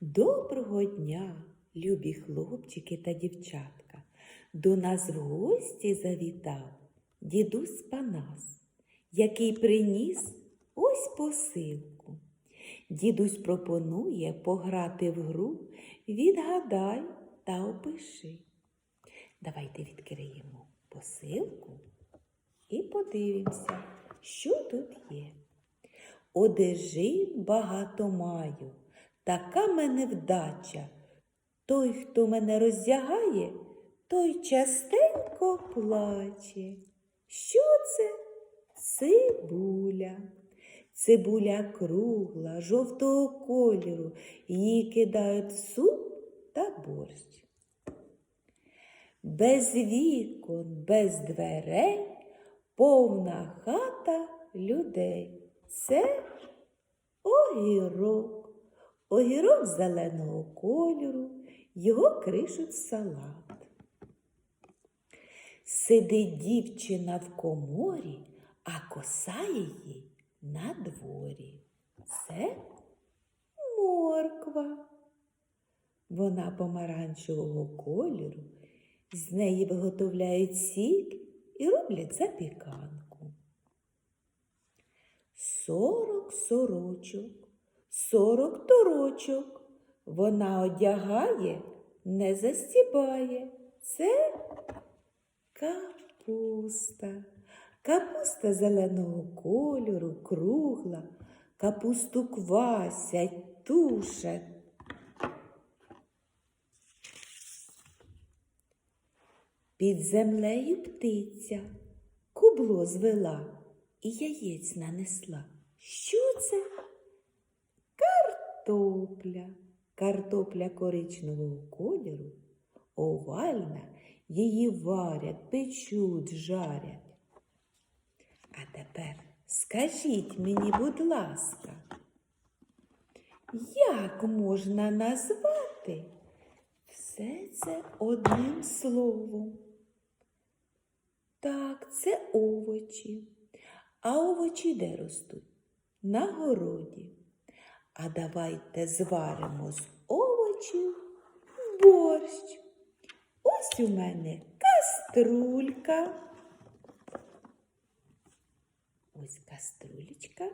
Доброго дня, любі хлопчики та дівчатка. До нас в гості завітав дідусь Панас, який приніс ось посилку. Дідусь пропонує пограти в гру Відгадай та опиши. Давайте відкриємо посилку і подивимося, що тут є. Одежин багато маю, така мене вдача. Той, хто мене роздягає, той частенько плаче. Що це? Цибуля. Цибуля кругла, жовтого кольору, її кидають в суп та борщ. Без вікон, без дверей, повна хата людей. Це огірок. Огірок зеленого кольору, його кришуть салат. Сидить дівчина в коморі, а коса її на дворі. Це морква. Вона помаранчевого кольору, з неї виготовляють сік і роблять запіканку. Сорок сорочок, сорок торочок. Вона одягає, не застібає. Це капуста. Капуста зеленого кольору, кругла, капусту квасять, тушать. Під землею птиця кубло звела і яєць нанесла. Що це? Картопля. Картопля коричневого кольору, овальна, її варять, печуть, жарять. А тепер скажіть мені, будь ласка, як можна назвати все це одним словом? Так, це овочі. А овочі де ростуть? На городі. А давайте зваримо з овочів борщ. Ось у мене каструлька. Ось каструлечка.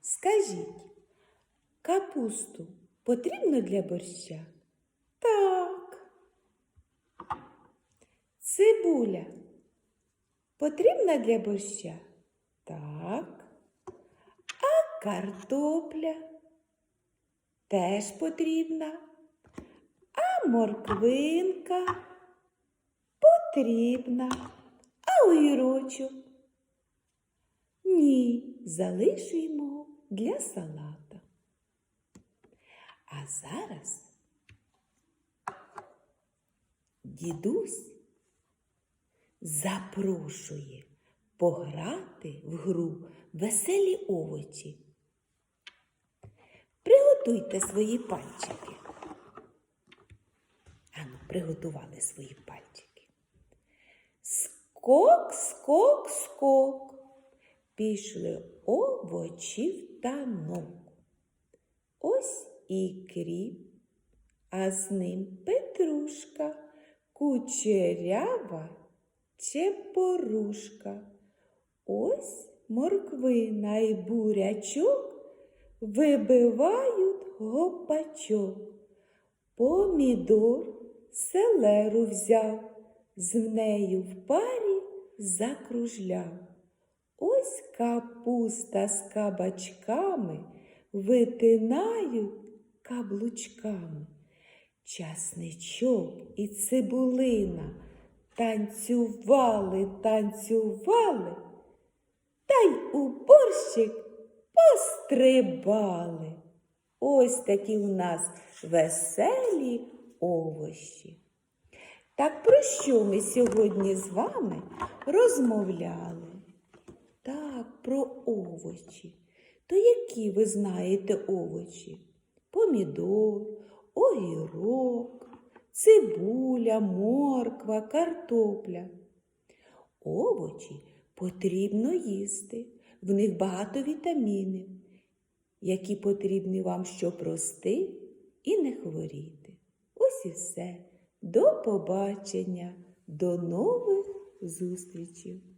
Скажіть, капусту потрібно для борща? Так. Цибуля потрібна для борща? Картопля теж потрібна. А морквинка потрібна. А огірочок? Ні, залишуємо для салата. А зараз дідусь запрошує пограти в гру веселі овочі. Приготуйте свої пальчики. Ану, приготували свої пальчики. Скок, скок, скок. Пішли овочі в танок. Ось і кріп, а з ним петрушка, кучерява чепорушка. Ось морквина і бурячок вибивають гопачок. Помідор селеру взяв, з нею в парі закружляв. Ось капуста з кабачками витинають каблучками. Часничок і цибулина танцювали, танцювали, та й у борщик пострибали. Ось такі у нас веселі овощі. Так про що ми сьогодні з вами розмовляли? Так, про овочі. То які ви знаєте овочі? Помідор, огірок, цибуля, морква, картопля. Овочі потрібно їсти, в них багато вітамінів. які потрібні вам, щоб рости і не хворіти. Ось і все. До побачення, до нових зустрічей!